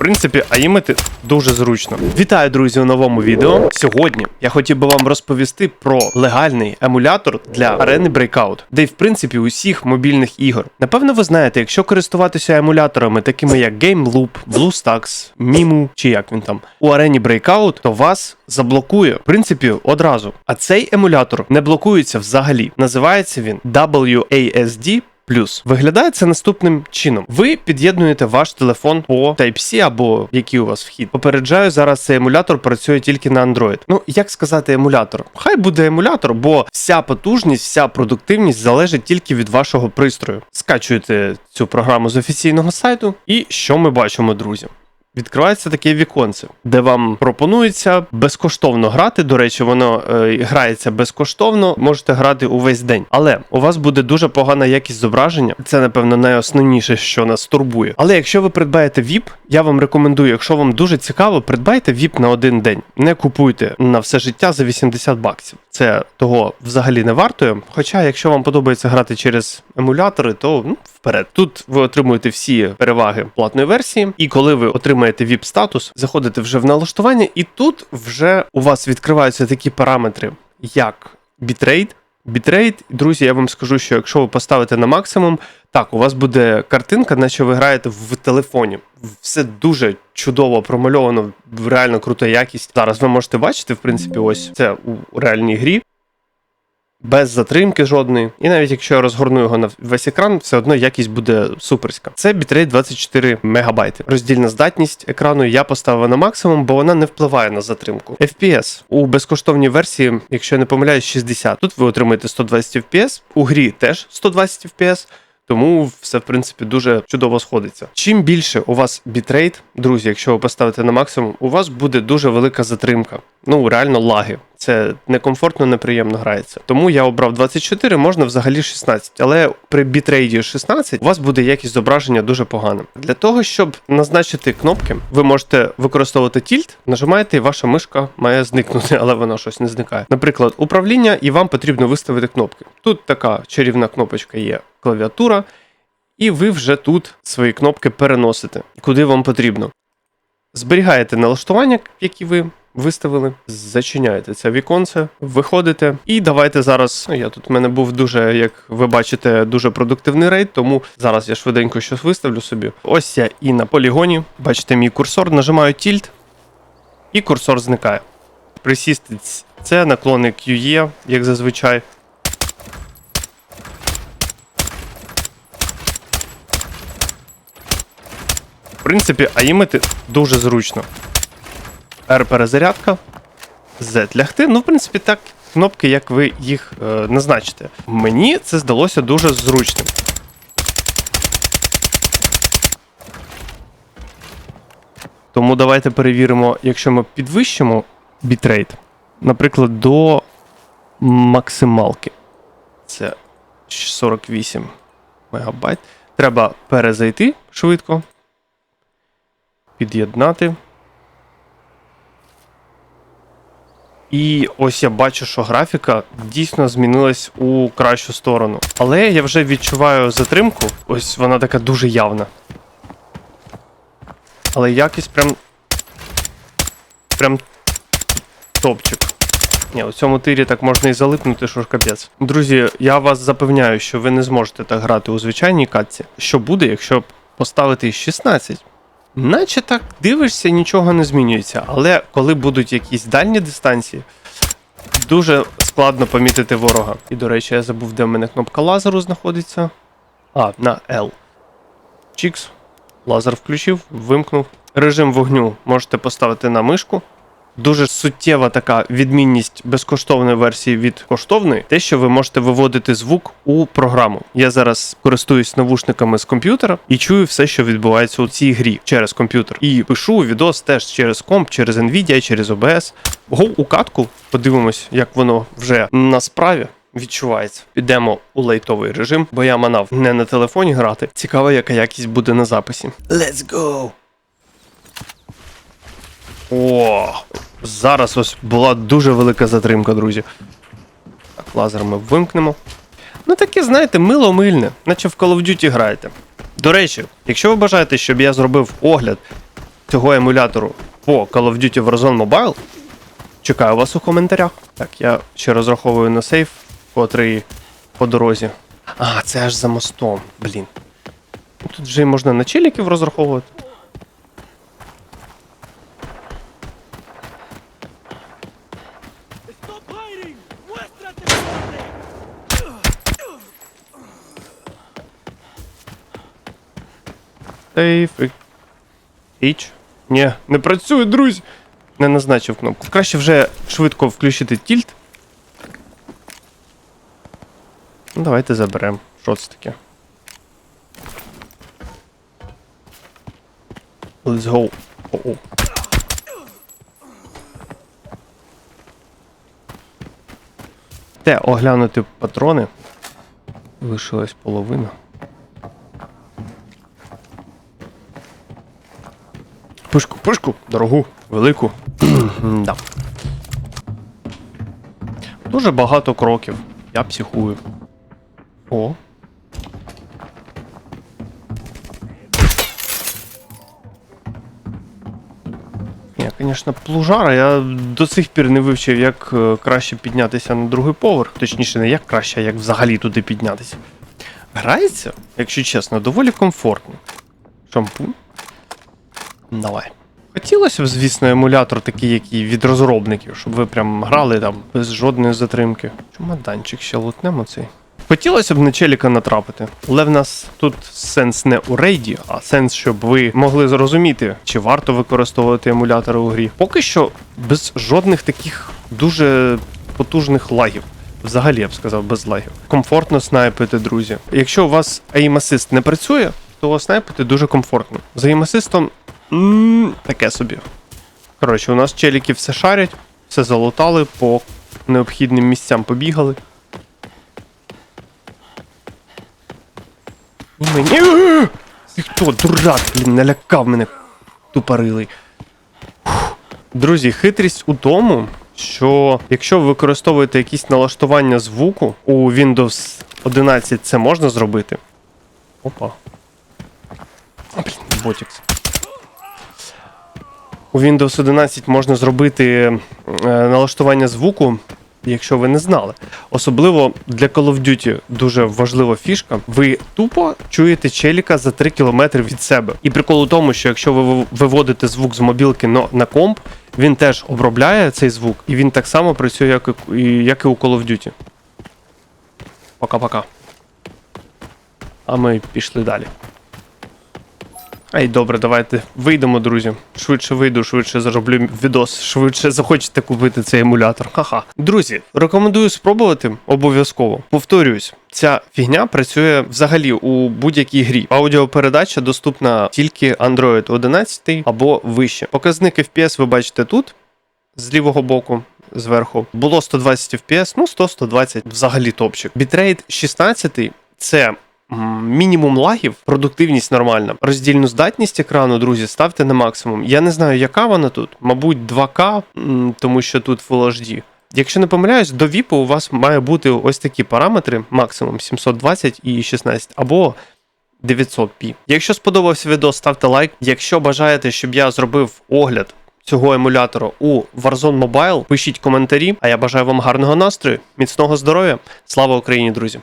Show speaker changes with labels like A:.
A: принципі, аїмити дуже зручно. Вітаю, друзі, у новому відео. Сьогодні я хотів би вам розповісти про легальний емулятор для арени Breakout, де й в принципі усіх мобільних ігор. Напевно, ви знаєте, якщо користуватися емуляторами, такими як GameLoop, BlueStacks, Mimu чи як він там у арені Breakout, то вас заблокує в принципі одразу. А цей емулятор не блокується взагалі. Називається він WASD Плюс виглядає це наступним чином: ви під'єднуєте ваш телефон по Type-C або який у вас вхід. Попереджаю, зараз цей емулятор працює тільки на Android. Ну як сказати емулятор? Хай буде емулятор, бо вся потужність, вся продуктивність залежить тільки від вашого пристрою. Скачуєте цю програму з офіційного сайту, і що ми бачимо, друзі? Відкривається таке віконце, де вам пропонується безкоштовно грати. До речі, воно е, грається безкоштовно, можете грати увесь день. Але у вас буде дуже погана якість зображення. Це, напевно, найосновніше, що нас турбує. Але якщо ви придбаєте VIP, я вам рекомендую, якщо вам дуже цікаво, придбайте VIP на один день. Не купуйте на все життя за 80 баксів. Це того взагалі не вартує. Хоча, якщо вам подобається грати через емулятори, то ну, вперед. Тут ви отримуєте всі переваги платної версії, і коли ви отримаєте VIP статус, заходите вже в налаштування, і тут вже у вас відкриваються такі параметри, як бітрейт. Бітрейт, друзі, я вам скажу, що якщо ви поставите на максимум, так, у вас буде картинка, наче ви граєте в телефоні. Все дуже чудово промальовано, реально крута якість. Зараз ви можете бачити, в принципі, ось це у реальній грі. Без затримки жодної. І навіть якщо я розгорну його на весь екран, все одно якість буде суперська. Це бітрейт 24 МБ. Роздільна здатність екрану я поставив на максимум, бо вона не впливає на затримку. FPS у безкоштовній версії, якщо я не помиляюсь, 60. Тут ви отримаєте 120 FPS, у грі теж 120 FPS. Тому все, в принципі, дуже чудово сходиться. Чим більше у вас бітрейт, друзі, якщо ви поставите на максимум, у вас буде дуже велика затримка. Ну, реально лаги. Це некомфортно, неприємно грається. Тому я обрав 24, можна взагалі 16. Але при бітрейді 16 у вас буде якість зображення дуже погана. Для того, щоб назначити кнопки, ви можете використовувати тільт, нажимаєте, і ваша мишка має зникнути, але вона щось не зникає. Наприклад, управління, і вам потрібно виставити кнопки. Тут така чарівна кнопочка є клавіатура, і ви вже тут свої кнопки переносите, куди вам потрібно. Зберігаєте налаштування, які ви виставили, зачиняєте це віконце, виходите. І давайте зараз. Ну, я тут в мене був дуже, як ви бачите, дуже продуктивний рейд, тому зараз я швиденько щось виставлю собі. Ось я і на полігоні. Бачите, мій курсор, нажимаю тільт, і курсор зникає. Присісти це наклони QE, як зазвичай. В принципі, аїмити дуже зручно. R перезарядка, Z лягти. Ну, в принципі, так, кнопки, як ви їх е, назначите. Мені це здалося дуже зручним. Тому давайте перевіримо, якщо ми підвищимо бітрейт, наприклад, до максималки. Це 48 мегабайт. Треба перезайти швидко. Під'єднати. І ось я бачу, що графіка дійсно змінилась у кращу сторону. Але я вже відчуваю затримку. Ось вона така дуже явна. Але якість прям. Прям топчик. Ні, у цьому тирі так можна і залипнути, що ж капець. Друзі, я вас запевняю, що ви не зможете так грати у звичайній катці. Що буде, якщо поставити 16? Наче так дивишся, нічого не змінюється. Але коли будуть якісь дальні дистанції, дуже складно помітити ворога. І, до речі, я забув, де в мене кнопка лазеру знаходиться. А, на L. Чікс. Лазер включив, вимкнув. Режим вогню можете поставити на мишку. Дуже суттєва така відмінність безкоштовної версії від коштовної, те, що ви можете виводити звук у програму. Я зараз користуюсь навушниками з комп'ютера і чую все, що відбувається у цій грі через комп'ютер. І пишу відос теж через комп, через Nvidia, через OBS. Го у катку, подивимось, як воно вже на справі. Відчувається. Підемо у лейтовий режим, бо я манав не на телефоні грати. Цікаво, яка якість буде на записі. Let's go! О, зараз ось була дуже велика затримка, друзі. Так, лазер ми вимкнемо. Ну таке, знаєте, мило мильне, наче в Call of Duty граєте. До речі, якщо ви бажаєте, щоб я зробив огляд цього емулятору по Call of Duty Warzone Mobile, чекаю вас у коментарях. Так, я ще розраховую на сейф, котрий по дорозі. А, це аж за мостом, блін. Тут вже можна на челіків розраховувати. Сейф. Іч. Ні, не працює, друзі. Не назначив кнопку. Краще вже швидко включити тільт. Ну, давайте заберемо. Що це таке? Let's go. О-о. Те оглянути патрони. Лишилась половина. Пушку, пушку, дорогу, велику. да. Дуже багато кроків. Я психую. О. Ні, звісно, плужара. Я до сих пір не вивчив, як е, краще піднятися на другий поверх. Точніше, не як краще, а як взагалі туди піднятися. Грається, якщо чесно, доволі комфортно. Шампунь. Давай. Хотілося б, звісно, емулятор такий, який від розробників, щоб ви прям грали там без жодної затримки. Чумаданчик ще лутнемо цей. Хотілося б на челіка натрапити, але в нас тут сенс не у рейді, а сенс, щоб ви могли зрозуміти, чи варто використовувати емулятори у грі. Поки що без жодних таких дуже потужних лагів. Взагалі я б сказав, без лагів. Комфортно снайпити, друзі. Якщо у вас aim assist не працює, то снайпити дуже комфортно. За aim assist м, таке собі. Коротше, у нас челіки все шарять, все залутали, по необхідним місцям побігали. Мені. Ти хто, дурак, блін, налякав мене тупорилий. Друзі, хитрість у тому, що якщо ви використовуєте якісь налаштування звуку у Windows 11 це можна зробити. Опа. А, блін, ботікс. У Windows 11 можна зробити е, налаштування звуку, якщо ви не знали. Особливо для Call of Duty дуже важлива фішка. Ви тупо чуєте челіка за 3 км від себе. І прикол у тому, що якщо ви виводите звук з мобілки на комп, він теж обробляє цей звук, і він так само працює, як і- як і у Call of Duty. Пока-пока. А ми пішли далі. Ай, добре, давайте вийдемо, друзі. Швидше вийду, швидше зароблю відос, швидше захочете купити цей емулятор. Ха-ха. Друзі, рекомендую спробувати обов'язково. Повторююсь, ця фігня працює взагалі у будь-якій грі. Аудіопередача доступна тільки Android 11 або вище. Показник FPS ви бачите тут, з лівого боку. Зверху було 120 FPS, ну 100-120 взагалі топчик. Бітрейт 16 це мінімум лагів, продуктивність нормальна. Роздільну здатність екрану, друзі, ставте на максимум. Я не знаю, яка вона тут, мабуть, 2К, тому що тут Full HD. Якщо не помиляюсь, до VIP у вас має бути ось такі параметри: максимум 720 і 16, або 900p. Якщо сподобався відео, ставте лайк. Якщо бажаєте, щоб я зробив огляд цього емулятора у Warzone Mobile, пишіть коментарі. А я бажаю вам гарного настрою, міцного здоров'я. Слава Україні, друзі!